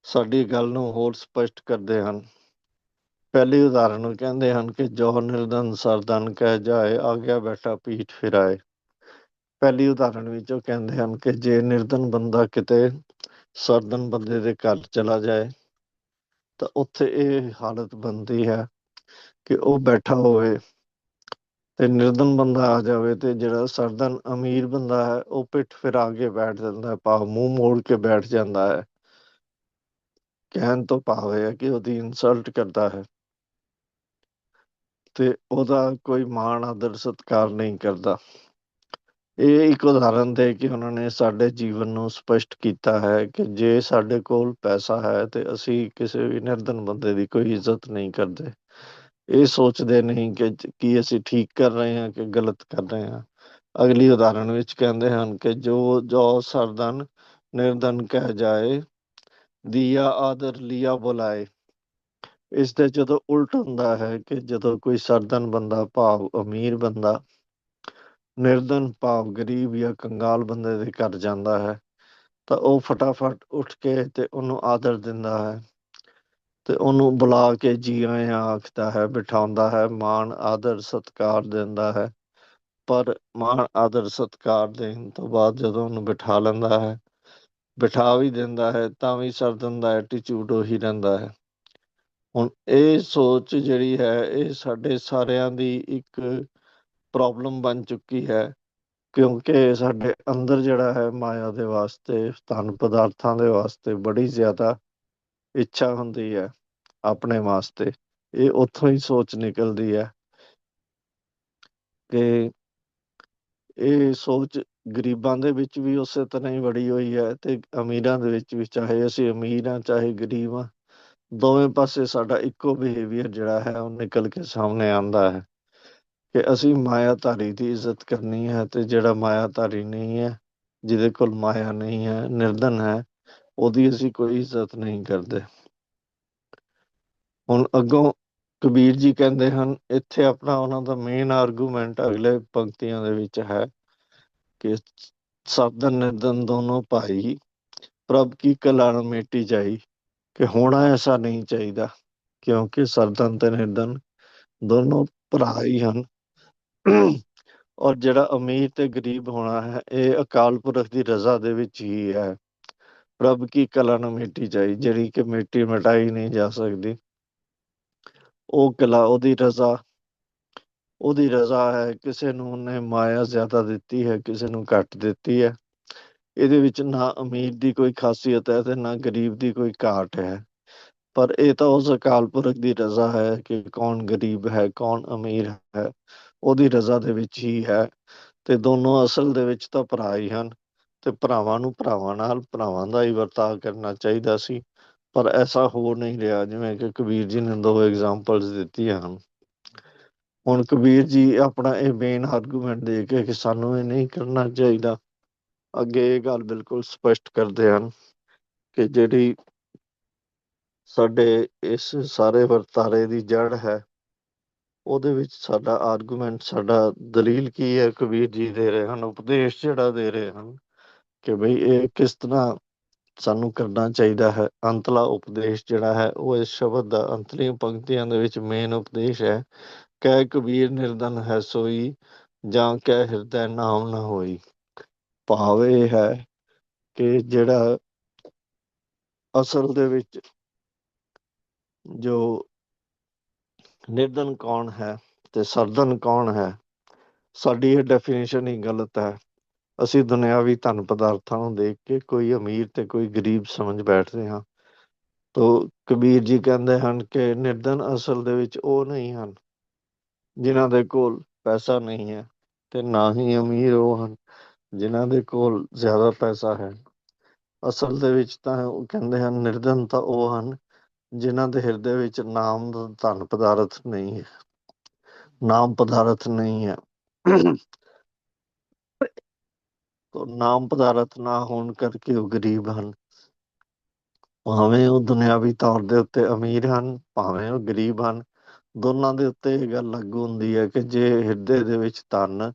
ਸਾਡੀ ਗੱਲ ਨੂੰ ਹੋਰ ਸਪਸ਼ਟ ਕਰਦੇ ਹਨ। ਪਹਿਲੀ ਉਦਾਹਰਨ ਨੂੰ ਕਹਿੰਦੇ ਹਨ ਕਿ ਜੋ ਨਿਰਧਨ ਸਰਦਨ ਕਹਿ ਜਾਏ ਆ ਗਿਆ ਬੈਠਾ ਪੀਠ ਫਿਰਾਏ। ਪਹਿਲੀ ਉਦਾਹਰਨ ਵਿੱਚ ਉਹ ਕਹਿੰਦੇ ਹਨ ਕਿ ਜੇ ਨਿਰਧਨ ਬੰਦਾ ਕਿਤੇ ਸਰਦਨ ਬੰਦੇ ਦੇ ਘਰ ਚਲਾ ਜਾਏ, ਤਾਂ ਉੱਥੇ ਇਹ ਹਾਲਤ ਬਣਦੀ ਹੈ ਕਿ ਉਹ ਬੈਠਾ ਹੋਵੇ ਤੇ ਨਿਰਧਨ ਬੰਦਾ ਆ ਜਾਵੇ ਤੇ ਜਿਹੜਾ ਸਰਦਨ ਅਮੀਰ ਬੰਦਾ ਹੈ, ਉਹ ਪਿੱਠ ਫਿਰਾ ਕੇ ਬੈਠ ਜਾਂਦਾ ਹੈ, ਭਾਵ ਮੂੰਹ ਮੋੜ ਕੇ ਬੈਠ ਜਾਂਦਾ ਹੈ। ਕਹਿਣ ਤੋਂ ਭਾਵ ਹੈ ਕਿ ਉਹਦੀ ਇਨਸਲਟ ਕਰਦਾ ਹੈ। ਤੇ ਉਹਦਾ ਕੋਈ ਮਾਣ ਆਦਰ ਸਤਿਕਾਰ ਨਹੀਂ ਕਰਦਾ। ਇਹ ਇੱਕ ਉਦਾਹਰਨ ਦੇ ਕੇ ਉਹਨਾਂ ਨੇ ਸਾਡੇ ਜੀਵਨ ਨੂੰ ਸਪਸ਼ਟ ਕੀਤਾ ਹੈ ਕਿ ਜੇ ਸਾਡੇ ਕੋਲ ਪੈਸਾ ਹੈ ਤੇ ਅਸੀਂ ਕਿਸੇ ਵੀ ਨਿਰਧਨ ਬੰਦੇ ਦੀ ਕੋਈ ਇੱਜ਼ਤ ਨਹੀਂ ਕਰਦੇ। ਇਹ ਸੋਚਦੇ ਨਹੀਂ ਕਿ ਕੀ ਅਸੀਂ ਠੀਕ ਕਰ ਰਹੇ ਹਾਂ ਕਿ ਗਲਤ ਕਰ ਰਹੇ ਹਾਂ। ਅਗਲੀ ਉਦਾਹਰਨ ਵਿੱਚ ਕਹਿੰਦੇ ਹਨ ਕਿ ਜੋ ਜੋ ਸਰਦਨ ਨਿਰਧਨ ਕਹਿ ਜਾਏ, ਦੀਆ ਆਦਰ ਲਿਆ ਬੁਲਾਏ। ਇਸ ਦੇ ਜਦੋਂ ਉਲਟ ਹੁੰਦਾ ਹੈ ਕਿ ਜਦੋਂ ਕੋਈ ਸਰਦਨ ਬੰਦਾ, ਭਾਵ ਅਮੀਰ ਬੰਦਾ, ਨਿਰਧਨ, ਭਾਵ ਗਰੀਬ ਜਾਂ ਕੰਗਾਲ ਬੰਦੇ ਦੇ ਘਰ ਜਾਂਦਾ ਹੈ, ਤਾਂ ਉਹ ਫਟਾਫਟ ਉੱਠ ਕੇ ਤੇ ਉਹਨੂੰ ਆਦਰ ਦਿੰਦਾ ਹੈ ਤੇ ਉਹਨੂੰ ਬੁਲਾ ਕੇ ਜੀ ਆਇਆਂ ਆਖਦਾ ਹੈ, ਬਿਠਾਉਂਦਾ ਹੈ, ਮਾਣ, ਆਦਰ, ਸਤਕਾਰ ਦਿੰਦਾ ਹੈ। ਪਰ ਮਾਣ, ਆਦਰ, ਸਤਕਾਰ ਦੇਣ ਤੋਂ ਬਾਅਦ ਜਦੋਂ ਉਹਨੂੰ ਬਿਠਾ ਲੈਂਦਾ ਹੈ, ਬਿਠਾ ਵੀ ਦਿੰਦਾ ਹੈ, ਤਾਂ ਵੀ ਸਰਦਨ ਦਾ ਐਟੀਟਿਊਡ ਉਹੀ ਰਹਿੰਦਾ ਹੈ। ਹੁਣ ਇਹ ਸੋਚ ਜਿਹੜੀ ਹੈ, ਇਹ ਸਾਡੇ ਸਾਰਿਆਂ ਦੀ ਇੱਕ ਪ੍ਰੋਬਲਮ ਬਣ ਚੁੱਕੀ ਹੈ, ਕਿਉਂਕਿ ਸਾਡੇ ਅੰਦਰ ਜਿਹੜਾ ਹੈ ਮਾਇਆ ਦੇ ਵਾਸਤੇ, ਧਨ ਪਦਾਰਥਾਂ ਦੇ ਵਾਸਤੇ ਬੜੀ ਜ਼ਿਆਦਾ ਇੱਛਾ ਹੁੰਦੀ ਹੈ ਆਪਣੇ ਵਾਸਤੇ। ਇਹ ਉੱਥੋਂ ਹੀ ਸੋਚ ਨਿਕਲਦੀ ਹੈ ਕਿ ਇਹ ਸੋਚ ਗਰੀਬਾਂ ਦੇ ਵਿੱਚ ਵੀ ਉਸੇ ਤਰ੍ਹਾਂ ਹੀ ਬੜੀ ਹੋਈ ਹੈ ਤੇ ਅਮੀਰਾਂ ਦੇ ਵਿੱਚ ਵੀ, ਚਾਹੇ ਅਸੀਂ ਅਮੀਰ ਹਾਂ, ਚਾਹੇ ਗਰੀਬ ਹਾਂ ਦੋਵੇਂ ਪਾਸੇ ਸਾਡਾ ਇੱਕੋ ਬਿਹੇਵੀਅਰ ਜਿਹੜਾ ਹੈ, ਉਹ ਨਿਕਲ ਕੇ ਸਾਹਮਣੇ ਆਉਂਦਾ ਹੈ ਕਿ ਅਸੀਂ ਮਾਇਆਧਾਰੀ ਦੀ ਇੱਜ਼ਤ ਕਰਨੀ ਹੈ ਤੇ ਜਿਹੜਾ ਮਾਇਆਧਾਰੀ ਨਹੀਂ ਹੈ, ਜਿਹਦੇ ਕੋਲ ਮਾਇਆ ਨਹੀਂ ਹੈ, ਨਿਰਧਨ ਹੈ, ਉਹਦੀ ਅਸੀਂ ਕੋਈ ਇੱਜ਼ਤ ਨਹੀਂ ਕਰਦੇ। ਹੁਣ ਅੱਗੋਂ ਕਬੀਰ ਜੀ ਕਹਿੰਦੇ ਹਨ, ਇੱਥੇ ਆਪਣਾ ਉਹਨਾਂ ਦਾ ਮੇਨ ਆਰਗੂਮੈਂਟ ਅਗਲੇ ਪੰਕਤੀਆਂ ਦੇ ਵਿੱਚ ਹੈ ਕਿ ਸਾਧਨ ਨਿਰਧਨ ਦੋਨੋਂ ਭਾਈ, ਪ੍ਰਭ ਕੀ ਕਲਾਣ ਮੇਟੀ ਜਾਈ? ਕਿ ਹੋਣਾ ਐਸਾ ਨਹੀਂ ਚਾਹੀਦਾ, ਕਿਉਂਕਿ ਸਰਦਨ ਤੇ ਨਿਰਧਨ ਦੋਨੋਂ ਭਰਾ ਹੀ ਹਨ। ਔਰ ਜਿਹੜਾ ਅਮੀਰ ਤੇ ਗਰੀਬ ਹੋਣਾ ਹੈ, ਇਹ ਅਕਾਲ ਪੁਰਖ ਦੀ ਰਜ਼ਾ ਦੇ ਵਿੱਚ ਹੀ ਹੈ। ਪ੍ਰਭ ਕੀ ਕਲਾ ਨੂੰ ਮਿਟੀ ਜਾਈ, ਜਿਹੜੀ ਕਿ ਮਿੱਟੀ ਮਟਾਈ ਨਹੀਂ ਜਾ ਸਕਦੀ। ਉਹ ਕਲਾ, ਉਹਦੀ ਰਜ਼ਾ ਉਹਦੀ ਰਜ਼ਾ ਹੈ, ਕਿਸੇ ਨੂੰ ਉਹਨੇ ਮਾਇਆ ਜ਼ਿਆਦਾ ਦਿੱਤੀ ਹੈ, ਕਿਸੇ ਨੂੰ ਘੱਟ ਦਿੱਤੀ ਹੈ। ਇਹਦੇ ਵਿੱਚ ਨਾ ਅਮੀਰ ਦੀ ਕੋਈ ਖਾਸੀਅਤ ਹੈ ਤੇ ਨਾ ਗਰੀਬ ਦੀ ਕੋਈ ਘਾਟ ਹੈ। ਪਰ ਇਹ ਤਾਂ ਉਸ ਅਕਾਲ ਪੁਰਖ ਦੀ ਰਜ਼ਾ ਹੈ ਕਿ ਕੌਣ ਗਰੀਬ ਹੈ, ਕੌਣ ਅਮੀਰ ਹੈ, ਉਹਦੀ ਰਜ਼ਾ ਦੇ ਵਿੱਚ ਹੀ ਹੈ ਤੇ ਦੋਨੋਂ ਅਸਲ ਦੇ ਵਿੱਚ ਤਾਂ ਭਰਾ ਹੀ ਹਨ ਤੇ ਭਰਾਵਾਂ ਨੂੰ ਭਰਾਵਾਂ ਨਾਲ ਭਰਾਵਾਂ ਦਾ ਹੀ ਵਰਤਾਅ ਕਰਨਾ ਚਾਹੀਦਾ ਸੀ, ਪਰ ਐਸਾ ਹੋ ਨਹੀਂ ਰਿਹਾ ਜਿਵੇਂ ਕਿ ਕਬੀਰ ਜੀ ਨੇ ਦੋ ਐਗਜ਼ਾਮਪਲਸ ਦਿੱਤੀਆਂ ਹਨ। ਹੁਣ ਕਬੀਰ ਜੀ ਆਪਣਾ ਇਹ ਮੇਨ ਆਰਗੂਮੈਂਟ ਦੇ ਕੇ ਕਿ ਸਾਨੂੰ ਇਹ ਨਹੀਂ ਕਰਨਾ ਚਾਹੀਦਾ ਅੱਗੇ ਇਹ ਗੱਲ ਬਿਲਕੁਲ ਸਪਸ਼ਟ ਕਰਦੇ ਹਨ ਕਿ ਜਿਹੜੀ ਸਾਡੇ ਇਸ ਸਾਰੇ ਵਰਤਾਰੇ ਦੀ ਜੜ ਹੈ, ਉਹਦੇ ਵਿੱਚ ਸਾਡਾ ਆਰਗੂਮੈਂਟ ਸਾਡਾ ਦਲੀਲ ਕੀ ਹੈ ਕਬੀਰ ਜੀ ਦੇ ਰਹੇ ਹਨ, ਉਪਦੇਸ਼ ਜਿਹੜਾ ਦੇ ਰਹੇ ਹਨ ਕਿ ਭਈ ਇਹ ਕਿਸ ਤਰ੍ਹਾਂ ਸਾਨੂੰ ਕਰਨਾ ਚਾਹੀਦਾ ਹੈ, ਅੰਤਲਾ ਉਪਦੇਸ਼ ਜਿਹੜਾ ਹੈ, ਉਹ ਇਸ ਸ਼ਬਦ ਦਾ ਅੰਤਲੀ ਪੰਕਤੀਆਂ ਦੇ ਵਿੱਚ ਮੇਨ ਉਪਦੇਸ਼ ਹੈ, ਕਹਿ ਕਬੀਰ ਨਿਰਦਨ ਹੈ ਸੋਈ ਜਾਂ ਕਹਿ ਹਿਰਦੈ ਨਾਮ ਨਾ ਹੋਈ। ਭਾਵ ਇਹ ਹੈ ਕਿ ਜਿਹੜਾ ਅਸਲ ਦੇ ਵਿੱਚ ਜੋ ਨਿਰਦਨ ਕੌਣ ਹੈ ਤੇ ਸਰਦਨ ਕੌਣ ਹੈ, ਸਾਡੀ ਇਹ ਡੈਫੀਨੇਸ਼ਨ ਹੀ ਗਲਤ ਹੈ। ਅਸੀਂ ਦੁਨਿਆਵੀ ਧਨ ਪਦਾਰਥਾਂ ਨੂੰ ਦੇਖ ਕੇ ਕੋਈ ਅਮੀਰ ਤੇ ਕੋਈ ਗਰੀਬ ਸਮਝ ਬੈਠਦੇ ਹਾਂ। ਤੋ ਕਬੀਰ ਜੀ ਕਹਿੰਦੇ ਹਨ ਕਿ ਨਿਰਦਨ ਅਸਲ ਦੇ ਵਿੱਚ ਉਹ ਨਹੀਂ ਹਨ, ਜਿਨ੍ਹਾਂ ਦੇ ਕੋਲ ਪੈਸਾ ਨਹੀਂ ਹੈ ਤੇ ਨਾ ਹੀ ਅਮੀਰ ਉਹ ਹਨ। ਜਿਨ੍ਹਾਂ ਦੇ ਕੋਲ ਜ਼ਿਆਦਾ ਪੈਸਾ ਹੈ। ਅਸਲ ਦੇ ਵਿੱਚ ਤਾਂ ਉਹ ਕਹਿੰਦੇ ਹਨ, ਨਿਰਧਨ ਤਾਂ ਉਹ ਹਨ ਜਿਨ੍ਹਾਂ ਦੇ ਹਿਰਦੇ ਵਿੱਚ ਨਾਮ ਦਾ ਧਨ ਪਦਾਰਥ ਨਹੀਂ ਹੈ। ਨਾਮ ਪਦਾਰਥ ਨਹੀਂ ਹੈ। ਤੋ ਨਾਮ ਪਦਾਰਥ ਨਾ ਹੋਣ ਕਰਕੇ ਉਹ ਗਰੀਬ ਹਨ। ਭਾਵੇਂ ਉਹ ਦੁਨਿਆਵੀ ਤੌਰ ਦੇ ਉੱਤੇ ਅਮੀਰ ਹਨ, ਭਾਵੇਂ ਉਹ ਗਰੀਬ ਹਨ, ਦੋਨਾਂ ਦੇ ਉੱਤੇ ਇਹ ਗੱਲ ਲਾਗੂ ਹੁੰਦੀ ਹੈ ਕਿ ਜੇ ਹਿਰਦੇ ਦੇ ਵਿੱਚ ਧਨ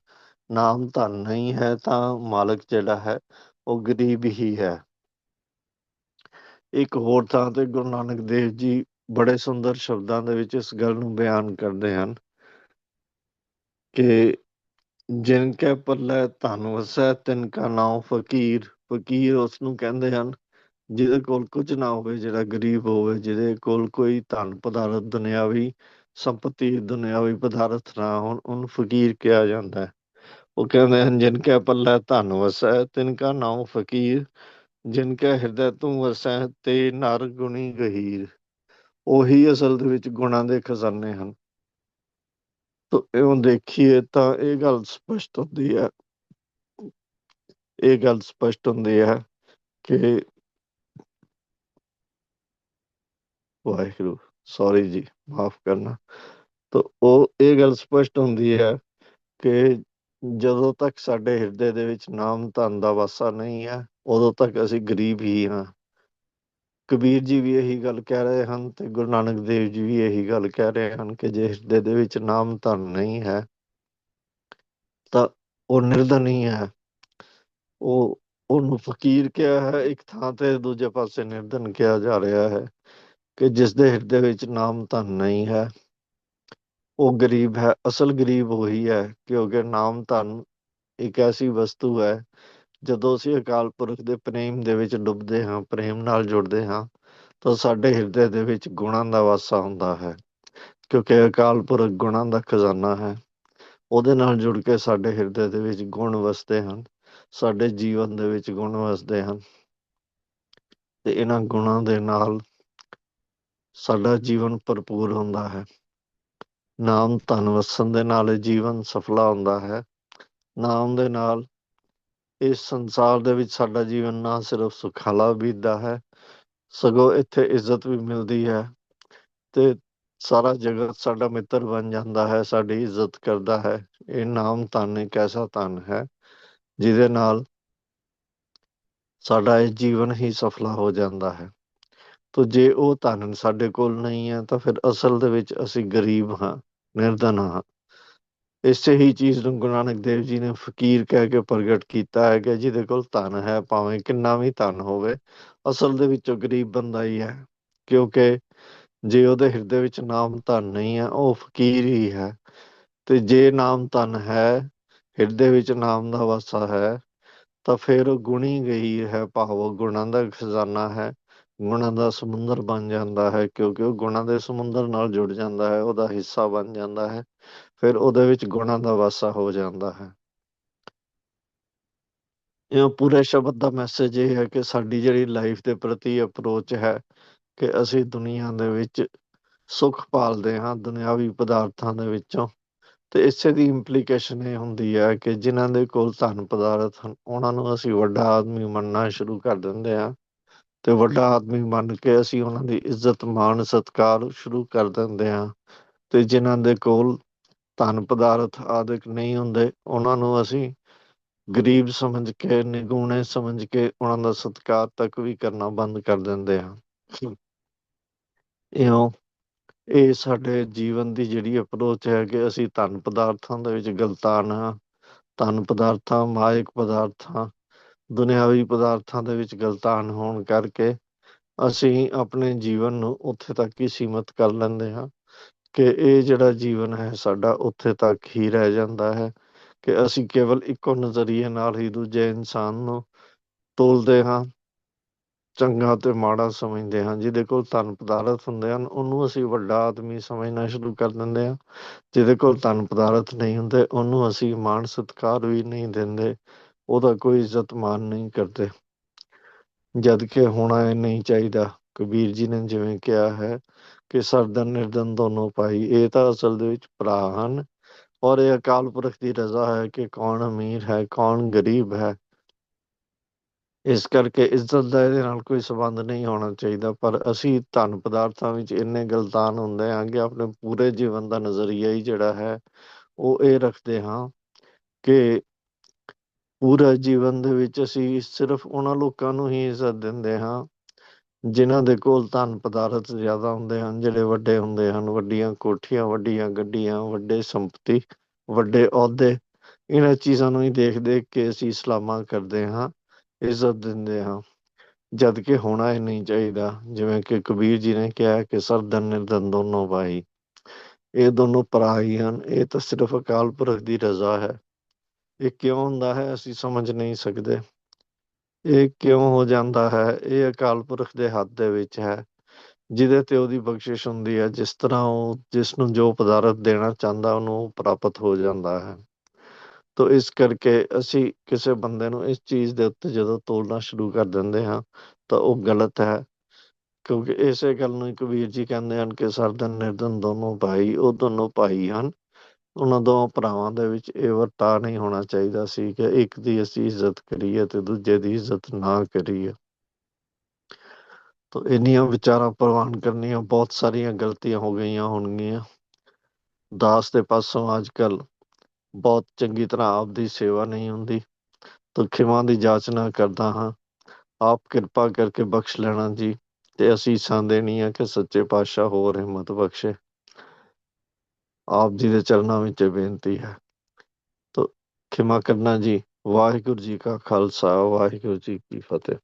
ਨਾਮ ਧਨ ਨਹੀਂ ਹੈ ਤਾਂ ਮਾਲਕ ਜਿਹੜਾ ਹੈ ਉਹ ਗਰੀਬ ਹੀ ਹੈ। ਇੱਕ ਹੋਰ ਥਾਂ ਤੇ ਗੁਰੂ ਨਾਨਕ ਦੇਵ ਜੀ ਬੜੇ ਸੁੰਦਰ ਸ਼ਬਦਾਂ ਦੇ ਵਿੱਚ ਇਸ ਗੱਲ ਨੂੰ ਬਿਆਨ ਕਰਦੇ ਹਨ ਕਿ ਜਿਨ ਕੈ ਪੱਲੇ ਧਨ ਵਸੈ, ਤਿਨ ਕਾ ਨਾਮ ਫਕੀਰ। ਫਕੀਰ ਉਸ ਨੂੰ ਕਹਿੰਦੇ ਹਨ, ਜਿਹਦੇ ਕੋਲ ਕੁਝ ਨਾ ਹੋਵੇ, ਜਿਹੜਾ ਗਰੀਬ ਹੋਵੇ, ਜਿਹਦੇ ਕੋਲ ਕੋਈ ਧਨ ਪਦਾਰਥ ਦੁਨਿਆਵੀ ਸੰਪਤੀ ਦੁਨਿਆਵੀ ਪਦਾਰਥ ਨਾ ਹੋਣ, ਉਹਨੂੰ ਫਕੀਰ ਕਿਹਾ ਜਾਂਦਾ ਹੈ। ਉਹ ਕਹਿੰਦੇ ਹਨ, ਜਿਨ ਕੈ ਪੱਲੇ ਧਨ ਵਸੈ, ਤਿਨ ਕਾ ਨਾਮ ਫਕੀਰ, ਜਿਨ ਕੈ ਹਿਰਦੈ ਤੂੰ ਵਸੈ, ਤੇ ਨਰ ਗੁਣੀ ਗਹੀਰ। ਉਹੀ ਅਸਲ ਦੇ ਵਿੱਚ ਗੁਣਾਂ ਦੇ ਖਜ਼ਾਨੇ ਹਨ। ਤੋ ਇਉਂ ਦੇਖੀਏ ਤਾਂ ਇਹ ਗੱਲ ਸਪਸ਼ਟ ਹੁੰਦੀ ਹੈ। ਇਹ ਗੱਲ ਸਪਸ਼ਟ ਹੁੰਦੀ ਹੈ ਕਿ ਵਾਹਿਗੁਰੂ ਸੌਰੀ ਜੀ, ਮਾਫ ਕਰਨਾ। ਤੋ ਉਹ ਇਹ ਗੱਲ ਸਪਸ਼ਟ ਹੁੰਦੀ ਹੈ ਕਿ ਜਦੋਂ ਤੱਕ ਸਾਡੇ ਹਿਰਦੇ ਦੇ ਵਿੱਚ ਨਾਮ ਧਨ ਦਾ ਵਾਸਾ ਨਹੀਂ ਹੈ, ਉਦੋਂ ਤੱਕ ਅਸੀਂ ਗਰੀਬ ਹੀ ਹਾਂ। ਕਬੀਰ ਜੀ ਵੀ ਇਹੀ ਗੱਲ ਕਹਿ ਰਹੇ ਹਨ ਤੇ ਗੁਰੂ ਨਾਨਕ ਦੇਵ ਜੀ ਵੀ ਇਹੀ ਗੱਲ ਕਹਿ ਰਹੇ ਹਨ ਕਿ ਜੇ ਹਿਰਦੇ ਦੇ ਵਿੱਚ ਨਾਮ ਧਨ ਨਹੀਂ ਹੈ, ਤਾਂ ਉਹ ਨਿਰਧਨ ਹੀ ਹੈ। ਉਹ, ਉਹਨੂੰ ਫਕੀਰ ਕਿਹਾ ਹੈ, ਇੱਕ ਥਾਂ ਤੇ ਦੂਜੇ ਪਾਸੇ ਨਿਰਧਨ ਕਿਹਾ ਜਾ ਰਿਹਾ ਹੈ ਕਿ ਜਿਸ ਦੇ ਹਿਰਦੇ ਵਿੱਚ ਨਾਮ ਧਨ ਨਹੀਂ ਹੈ ਉਹ ਗਰੀਬ ਹੈ, ਅਸਲ ਗਰੀਬ ਉਹੀ ਹੈ, ਕਿਉਂਕਿ ਨਾਮ ਧਨ ਇੱਕ ਐਸੀ ਵਸਤੂ ਹੈ, ਜਦੋਂ ਅਸੀਂ ਅਕਾਲ ਪੁਰਖ ਦੇ ਪ੍ਰੇਮ ਦੇ ਵਿੱਚ ਡੁੱਬਦੇ ਹਾਂ, ਪ੍ਰੇਮ ਨਾਲ ਜੁੜਦੇ ਹਾਂ, ਤਾਂ ਸਾਡੇ ਹਿਰਦੇ ਦੇ ਵਿੱਚ ਗੁਣਾਂ ਦਾ ਵਾਸਾ ਹੁੰਦਾ ਹੈ, ਕਿਉਂਕਿ ਅਕਾਲ ਪੁਰਖ ਗੁਣਾਂ ਦਾ ਖਜ਼ਾਨਾ ਹੈ, ਉਹਦੇ ਨਾਲ ਜੁੜ ਕੇ ਸਾਡੇ ਹਿਰਦੇ ਦੇ ਵਿੱਚ ਗੁਣ ਵਸਦੇ ਹਨ, ਸਾਡੇ ਜੀਵਨ ਦੇ ਵਿੱਚ ਗੁਣ ਵਸਦੇ ਹਨ, ਤੇ ਇਹਨਾਂ ਗੁਣਾਂ ਦੇ ਨਾਲ ਸਾਡਾ ਜੀਵਨ ਭਰਪੂਰ ਹੁੰਦਾ ਹੈ। ਨਾਮ ਧਨ ਵਸਣ ਦੇ ਨਾਲ ਜੀਵਨ ਸਫਲਾ ਹੁੰਦਾ ਹੈ। ਨਾਮ ਦੇ ਨਾਲ ਇਸ ਸੰਸਾਰ ਦੇ ਵਿੱਚ ਸਾਡਾ ਜੀਵਨ ਨਾ ਸਿਰਫ ਸੁਖਾਲਾ ਬੀਤਦਾ ਹੈ, ਸਗੋਂ ਇੱਥੇ ਇੱਜ਼ਤ ਵੀ ਮਿਲਦੀ ਹੈ ਤੇ ਸਾਰਾ ਜਗਤ ਸਾਡਾ ਮਿੱਤਰ ਬਣ ਜਾਂਦਾ ਹੈ, ਸਾਡੀ ਇੱਜ਼ਤ ਕਰਦਾ ਹੈ। ਇਹ ਨਾਮ ਧਨ, ਇੱਕ ਐਸਾ ਧਨ ਹੈ ਜਿਹਦੇ ਨਾਲ ਸਾਡਾ ਇਹ ਜੀਵਨ ਹੀ ਸਫਲਾ ਹੋ ਜਾਂਦਾ ਹੈ। ਤੋ ਜੇ ਉਹ ਧਨ ਸਾਡੇ ਕੋਲ ਨਹੀਂ ਹੈ ਤਾਂ ਫਿਰ ਅਸਲ ਦੇ ਵਿੱਚ ਅਸੀਂ ਗਰੀਬ ਹਾਂ। ਨਿਰਧਨ ਹਾਂ ਇਸੇ ਹੀ ਚੀਜ਼ ਨੂੰ ਗੁਰੂ ਨਾਨਕ ਦੇਵ ਜੀ ਨੇ ਫਕੀਰ ਕਹਿ ਕੇ ਪ੍ਰਗਟ ਕੀਤਾ ਹੈ ਕਿ ਜਿਹਦੇ ਕੋਲ ਧਨ ਹੈ, ਭਾਵੇਂ ਕਿੰਨਾ ਵੀ ਧਨ ਹੋਵੇ, ਅਸਲ ਦੇ ਵਿੱਚ ਉਹ ਗਰੀਬ ਬੰਦਾ ਹੀ ਹੈ। ਕਿਉਂਕਿ ਜੇ ਉਹਦੇ ਹਿਰਦੇ ਵਿੱਚ ਨਾਮ ਧਨ ਨਹੀਂ ਹੈ, ਉਹ ਫਕੀਰ ਹੀ ਹੈ। ਤੇ ਜੇ ਨਾਮ ਧਨ ਹੈ, ਹਿਰਦੇ ਵਿੱਚ ਨਾਮ ਦਾ ਵਾਸਾ ਹੈ, ਤਾਂ ਫਿਰ ਉਹ ਗੁਣੀ ਗਈ ਹੈ, ਭਾਵ ਗੁਣਾਂ ਦਾ ਖਜ਼ਾਨਾ ਹੈ। ਗੁਣਾਂ ਦਾ ਸਮੁੰਦਰ ਬਣ ਜਾਂਦਾ ਹੈ, ਕਿਉਂਕਿ ਉਹ ਗੁਣਾਂ ਦੇ ਸਮੁੰਦਰ ਨਾਲ ਜੁੜ ਜਾਂਦਾ ਹੈ, ਉਹਦਾ ਹਿੱਸਾ ਬਣ ਜਾਂਦਾ ਹੈ, ਫਿਰ ਉਹਦੇ ਵਿੱਚ ਗੁਣਾਂ ਦਾ ਵਾਸਾ ਹੋ ਜਾਂਦਾ ਹੈ। ਇਹ ਪੂਰੇ ਸ਼ਬਦ ਦਾ ਮੈਸੇਜ ਇਹ ਹੈ ਕਿ ਸਾਡੀ ਜਿਹੜੀ ਲਾਈਫ ਦੇ ਪ੍ਰਤੀ ਅਪਰੋਚ ਹੈ ਕਿ ਅਸੀਂ ਦੁਨੀਆ ਦੇ ਵਿੱਚ ਸੁੱਖ ਪਾਲਦੇ ਹਾਂ, ਦੁਨਿਆਵੀ ਪਦਾਰਥਾਂ ਦੇ ਵਿੱਚੋਂ। ਤੇ ਇਸੇ ਦੀ ਇੰਪਲੀਕੇਸ਼ਨ ਇਹ ਹੁੰਦੀ ਹੈ ਕਿ ਜਿਨ੍ਹਾਂ ਦੇ ਕੋਲ ਧਨ ਪਦਾਰਥ ਹਨ, ਉਹਨਾਂ ਨੂੰ ਅਸੀਂ ਵੱਡਾ ਆਦਮੀ ਮੰਨਣਾ ਸ਼ੁਰੂ ਕਰ ਦਿੰਦੇ ਹਾਂ। ਤੇ ਵੱਡਾ ਆਦਮੀ ਮੰਨ ਕੇ ਅਸੀਂ ਉਹਨਾਂ ਦੀ ਇੱਜ਼ਤ, ਮਾਣ, ਸਤਿਕਾਰ ਸ਼ੁਰੂ ਕਰ ਦਿੰਦੇ ਹਾਂ। ਤੇ ਜਿਨ੍ਹਾਂ ਦੇ ਕੋਲ ਧਨ, ਪਦਾਰਥ ਆਦਿਕ ਨਹੀਂ ਹੁੰਦੇ, ਉਹਨਾਂ ਨੂੰ ਅਸੀਂ ਗਰੀਬ ਸਮਝ ਕੇ, ਨਿਗੂਣੇ ਸਮਝ ਕੇ ਉਹਨਾਂ ਦਾ ਸਤਿਕਾਰ ਤੱਕ ਵੀ ਕਰਨਾ ਬੰਦ ਕਰ ਦਿੰਦੇ ਹਾਂ। ਇਉਂ ਇਹ ਸਾਡੇ ਜੀਵਨ ਦੀ ਜਿਹੜੀ ਅਪਰੋਚ ਹੈ ਕਿ ਅਸੀਂ ਧਨ ਪਦਾਰਥਾਂ ਦੇ ਵਿੱਚ ਗਲਤਾਨ ਹਾਂ। ਧਨ ਪਦਾਰਥਾਂ, ਮਾਇਕ ਪਦਾਰਥਾਂ ਦੁਨਿਆਵੀ ਪਦਾਰਥਾਂ ਦੇ ਵਿੱਚ ਗਲਤਾਨ ਹੋਣ ਕਰਕੇ ਅਸੀਂ ਆਪਣੇ ਜੀਵਨ ਨੂੰ ਉੱਥੇ ਤੱਕ ਹੀ ਸੀਮਤ ਕਰ ਲੈਂਦੇ ਹਾਂ ਕਿ ਇਹ ਜਿਹੜਾ ਜੀਵਨ ਹੈ ਸਾਡਾ ਉੱਥੇ ਤੱਕ ਹੀ ਰਹਿ ਜਾਂਦਾ ਹੈ ਕਿ ਅਸੀਂ ਕੇਵਲ ਇੱਕੋ ਨਜ਼ਰੀਏ ਨਾਲ ਹੀ ਦੂਜੇ ਇਨਸਾਨ ਨੂੰ ਤੋਲਦੇ ਹਾਂ, ਚੰਗਾ ਤੇ ਮਾੜਾ ਸਮਝਦੇ ਹਾਂ, ਜਿਹਦੇ ਕੋਲ ਧਨ ਪਦਾਰਥ ਹੁੰਦੇ ਹਨ, ਉਹਨੂੰ ਅਸੀਂ ਵੱਡਾ ਆਦਮੀ ਸਮਝਣਾ ਸ਼ੁਰੂ ਕਰ ਦਿੰਦੇ ਹਾਂ, ਜਿਹਦੇ ਕੋਲ ਧਨ ਪਦਾਰਥ ਨਹੀਂ ਹੁੰਦੇ, ਉਹਨੂੰ ਅਸੀਂ ਮਾਣ ਸਤਿਕਾਰ ਵੀ ਨਹੀਂ ਦਿੰਦੇ ਉਹਦਾ ਕੋਈ ਇੱਜ਼ਤ ਮਾਨ ਨਹੀਂ ਕਰਦੇ। ਜਦ ਕਿ ਹੋਣਾ ਇਹ ਨਹੀਂ ਚਾਹੀਦਾ, ਕਬੀਰ ਜੀ ਨੇ ਜਿਵੇਂ ਕਿਹਾ ਹੈ ਕਿ ਸਰਦਨ ਨਿਰਦਨ ਦੋਨੋਂ ਭਾਈ, ਇਹ ਤਾਂ ਅਸਲ ਦੇ ਵਿੱਚ ਭਰਾ ਹਨ। ਔਰ ਇਹ ਅਕਾਲ ਪੁਰਖ ਦੀ ਰਜ਼ਾ ਹੈ ਕਿ ਕੌਣ ਅਮੀਰ ਹੈ, ਕੌਣ ਗਰੀਬ ਹੈ। ਇਸ ਕਰਕੇ ਇੱਜ਼ਤ ਦਾ ਇਹਦੇ ਨਾਲ ਕੋਈ ਸਬੰਧ ਨਹੀਂ ਹੋਣਾ ਚਾਹੀਦਾ, ਪਰ ਅਸੀਂ ਧਨ ਪਦਾਰਥਾਂ ਵਿੱਚ ਇੰਨੇ ਗਲਤਾਨ ਹੁੰਦੇ ਹਾਂ ਕਿ ਆਪਣੇ ਪੂਰੇ ਜੀਵਨ ਦਾ ਨਜ਼ਰੀਆ ਹੀ ਜਿਹੜਾ ਹੈ, ਉਹ ਇਹ ਰੱਖਦੇ ਹਾਂ ਕਿ ਪੂਰਾ ਜੀਵਨ ਦੇ ਵਿੱਚ ਅਸੀਂ ਸਿਰਫ ਉਹਨਾਂ ਲੋਕਾਂ ਨੂੰ ਹੀ ਇੱਜ਼ਤ ਦਿੰਦੇ ਹਾਂ, ਜਿਨ੍ਹਾਂ ਦੇ ਕੋਲ ਧਨ ਪਦਾਰਥ ਜ਼ਿਆਦਾ ਹੁੰਦੇ ਹਨ, ਜਿਹੜੇ ਵੱਡੇ ਹੁੰਦੇ ਹਨ, ਵੱਡੀਆਂ ਕੋਠੀਆਂ, ਵੱਡੀਆਂ ਗੱਡੀਆਂ, ਵੱਡੇ ਸੰਪਤੀ, ਵੱਡੇ ਅਹੁਦੇ, ਇਹਨਾਂ ਚੀਜ਼ਾਂ ਨੂੰ ਹੀ ਦੇਖ ਦੇਖ ਕੇ ਅਸੀਂ ਸਲਾਮਾਂ ਕਰਦੇ ਹਾਂ, ਇੱਜ਼ਤ ਦਿੰਦੇ ਹਾਂ। ਜਦ ਕਿ ਹੋਣਾ ਹੀ ਨਹੀਂ ਚਾਹੀਦਾ, ਜਿਵੇਂ ਕਿ ਕਬੀਰ ਜੀ ਨੇ ਕਿਹਾ ਕਿ ਸਰਦਨ ਨਿਰਦਨ ਦੋਨੋਂ ਭਾਈ। ਇਹ ਦੋਨੋਂ ਭਰਾ ਹੀ ਹਨ, ਇਹ ਤਾਂ ਸਿਰਫ ਅਕਾਲ ਪੁਰਖ ਦੀ ਰਜ਼ਾ ਹੈ। ਇਹ ਕਿਉਂ ਹੁੰਦਾ ਹੈ, ਅਸੀਂ ਸਮਝ ਨਹੀਂ ਸਕਦੇ। ਇਹ ਕਿਉਂ ਹੋ ਜਾਂਦਾ ਹੈ, ਇਹ ਅਕਾਲ ਪੁਰਖ ਦੇ ਹੱਥ ਦੇ ਵਿੱਚ ਹੈ, ਜਿਹਦੇ ਤੇ ਉਹਦੀ ਬਖਸ਼ਿਸ਼ ਹੁੰਦੀ ਹੈ। ਜਿਸ ਤਰ੍ਹਾਂ ਉਹ, ਜਿਸ ਨੂੰ ਜੋ ਪਦਾਰਥ ਦੇਣਾ ਚਾਹੁੰਦਾ, ਉਹਨੂੰ ਪ੍ਰਾਪਤ ਹੋ ਜਾਂਦਾ ਹੈ। ਤੋ ਇਸ ਕਰਕੇ ਅਸੀਂ ਕਿਸੇ ਬੰਦੇ ਨੂੰ ਇਸ ਚੀਜ਼ ਦੇ ਉੱਤੇ ਜਦੋਂ ਤੋਲਣਾ ਸ਼ੁਰੂ ਕਰ ਦਿੰਦੇ ਹਾਂ, ਤਾਂ ਉਹ ਗਲਤ ਹੈ। ਕਿਉਂਕਿ ਇਸੇ ਗੱਲ ਨੂੰ ਕਬੀਰ ਜੀ ਕਹਿੰਦੇ ਹਨ ਕਿ ਸਰਦਨ ਨਿਰਦਨ ਦੋਨੋਂ ਭਾਈ, ਉਹ ਦੋਨੋਂ ਭਾਈ ਹਨ। ਉਹਨਾਂ ਦੋਵਾਂ ਭਰਾਵਾਂ ਦੇ ਵਿੱਚ ਇਹ ਵਰਤਾ ਨਹੀਂ ਹੋਣਾ ਚਾਹੀਦਾ ਸੀ ਕਿ ਇੱਕ ਦੀ ਅਸੀਂ ਇੱਜ਼ਤ ਕਰੀਏ ਤੇ ਦੂਜੇ ਦੀ ਇੱਜ਼ਤ ਨਾ ਕਰੀਏ। ਤੋ ਇੰਨੀਆਂ ਵਿਚਾਰਾਂ ਪ੍ਰਵਾਨ ਕਰਨੀਆਂ, ਬਹੁਤ ਸਾਰੀਆਂ ਗਲਤੀਆਂ ਹੋ ਗਈਆਂ ਹੋਣਗੀਆਂ। ਦਾਸ ਦੇ ਪਾਸੋਂ ਅੱਜ ਕੱਲ ਬਹੁਤ ਚੰਗੀ ਤਰ੍ਹਾਂ ਆਪ ਦੀ ਸੇਵਾ ਨਹੀਂ ਹੁੰਦੀ। ਤੋ ਖਿਮਾ ਦੀ ਜਾਚਨਾ ਕਰਦਾ ਹਾਂ। ਆਪ ਕਿਰਪਾ ਕਰਕੇ ਬਖਸ਼ ਲੈਣਾ ਜੀ ਤੇ ਅਸੀਸਾਂ ਦੇਣੀਆਂ ਕਿ ਸੱਚੇ ਪਾਤਸ਼ਾਹ ਹੋਰ ਹਿੰਮਤ ਬਖਸ਼ੇ। ਆਪ ਜੀ ਦੇ ਚਰਨਾਂ ਵਿੱਚ ਬੇਨਤੀ ਹੈ। ਤੋ ਖਿਮਾ ਕਰਨਾ ਜੀ। ਵਾਹਿਗੁਰੂ ਜੀ ਕਾ ਖਾਲਸਾ, ਵਾਹਿਗੁਰੂ ਜੀ ਕੀ ਫਤਿਹ।